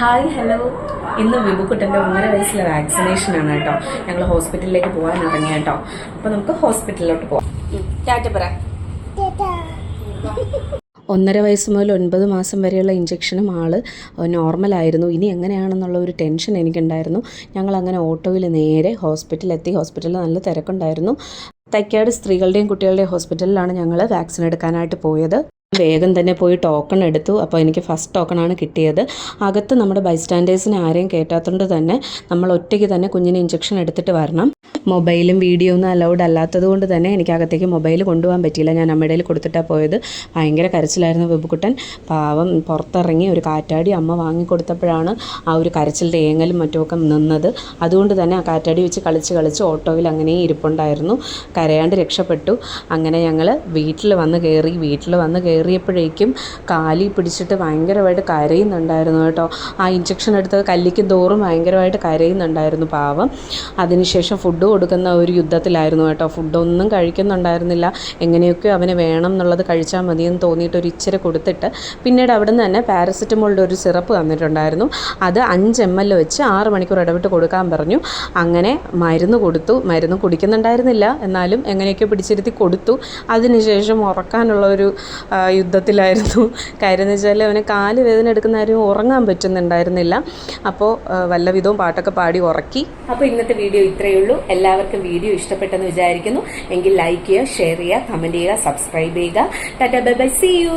Hi hello ഇന്ന് വിബുക്കുട്ടന്റെ ഒന്നര വയസ്സിലെ vaccination ആണ് കേട്ടോ. ഞങ്ങൾ ഹോസ്പിറ്റലിലേക്ക് പോകാൻ ഇറങ്ങി കേട്ടോ. അപ്പോൾ നമുക്ക് ഹോസ്പിറ്റലിലോട്ട് പോകാം ടാറ്റ പറ. ഒന്നര വയസ്സ് മുതൽ ഒൻപത് മാസം വരെയുള്ള ഇഞ്ചക്ഷനും ആൾ നോർമലായിരുന്നു ഇനി എങ്ങനെയാണെന്നുള്ള ഒരു ടെൻഷൻ എനിക്കുണ്ടായിരുന്നു. ഞങ്ങൾ അങ്ങനെ ഓട്ടോയിൽ നേരെ ഹോസ്പിറ്റലിലെത്തി ഹോസ്പിറ്റലിൽ നല്ല തിരക്കുണ്ടായിരുന്നു. തൈക്കാട് സ്ത്രീകളുടെയും കുട്ടികളുടെയും ഹോസ്പിറ്റലിലാണ് ഞങ്ങൾ വാക്സിൻ എടുക്കാനായിട്ട് പോയത്. വേഗം തന്നെ പോയി ടോക്കൺ എടുത്തു. അപ്പോൾ എനിക്ക് ഫസ്റ്റ് ടോക്കണാണ് കിട്ടിയത്. അകത്ത് നമ്മുടെ ബൈസ്റ്റാൻഡേഴ്സിനെ ആരെയും കയറ്റാത്തതുകൊണ്ട് തന്നെ നമ്മൾ ഒറ്റയ്ക്ക് തന്നെ കുഞ്ഞിന് ഇഞ്ചക്ഷൻ എടുത്തിട്ട് വരണം. മൊബൈലും വീഡിയോ ഒന്നും അലൗഡ് അല്ലാത്തത് കൊണ്ട് തന്നെ എനിക്ക് അകത്തേക്ക് മൊബൈൽ കൊണ്ടുപോകാൻ പറ്റിയില്ല. ഞാൻ അമ്മയുടെ കൊടുത്തിട്ടാണ് പോയത്. ഭയങ്കര കരച്ചിലായിരുന്നു വെബുക്കുട്ടൻ പാവം പുറത്തിറങ്ങി ഒരു കാറ്റാടി അമ്മ വാങ്ങിക്കൊടുത്തപ്പോഴാണ് ആ ഒരു കരച്ചിൽ ഏങ്ങലും മറ്റുമൊക്കെ നിന്നത്. അതുകൊണ്ട് തന്നെ ആ കാറ്റാടി വെച്ച് കളിച്ച് കളിച്ച് ഓട്ടോയിൽ അങ്ങനെ ഇരിപ്പുണ്ടായിരുന്നു. കരയാണ്ട് രക്ഷപ്പെട്ടു. അങ്ങനെ ഞങ്ങൾ വീട്ടിൽ വന്ന് കയറി വീട്ടിൽ വന്ന് കയറിയപ്പോഴേക്കും കാലി പിടിച്ചിട്ട് ഭയങ്കരമായിട്ട് കരയുന്നുണ്ടായിരുന്നു കേട്ടോ. ആ ഇഞ്ചക്ഷൻ എടുത്ത് കല്ലിക്കും തോറും ഭയങ്കരമായിട്ട് കരയുന്നുണ്ടായിരുന്നു പാവം. അതിനുശേഷം ഫുഡ് കൊടുക്കുന്ന ഒരു യുദ്ധത്തിലായിരുന്നു കേട്ടോ. ഫുഡൊന്നും കഴിക്കുന്നുണ്ടായിരുന്നില്ല. എങ്ങനെയൊക്കെ അവന് വേണം എന്നുള്ളത് കഴിച്ചാൽ മതിയെന്ന് തോന്നിയിട്ട് ഒരു ഇച്ചിരി കൊടുത്തിട്ട് പിന്നീട് അവിടെ നിന്ന് തന്നെ പാരസെറ്റമോളിന്റെ ഒരു സിറപ്പ് തന്നിട്ടുണ്ടായിരുന്നു. അത് അഞ്ച് എം എൽ വെച്ച് ആറ് മണിക്കൂർ ഇടവിട്ട് കൊടുക്കാൻ പറഞ്ഞു. അങ്ങനെ മരുന്ന് കൊടുത്തു. മരുന്ന് കുടിക്കുന്നുണ്ടായിരുന്നില്ല. എന്നാലും എങ്ങനെയൊക്കെ പിടിച്ചിരുത്തി കൊടുത്തു. അതിനുശേഷം ഉറക്കാനുള്ള ഒരു യുദ്ധത്തിലായിരുന്നു. കാര്യം എന്ന് വെച്ചാൽ അവന് കാൽ വേദന എടുക്കുന്ന ആരും ഉറങ്ങാൻ പറ്റുന്നുണ്ടായിരുന്നില്ല. അപ്പോൾ വല്ലവിധവും പാട്ടൊക്കെ പാടി ഉറക്കി. അപ്പോൾ ഇന്നത്തെ വീഡിയോ ഇത്രയേ ഉള്ളൂ. എല്ലാവർക്കും വീഡിയോ ഇഷ്ടപ്പെട്ടെന്ന് വിചാരിക്കുന്നു. എങ്കിൽ ലൈക്ക് ചെയ്യുക ഷെയർ ചെയ്യുക കമന്റ് ചെയ്യുക സബ്സ്ക്രൈബ് ചെയ്യുക. Tata bye bye see you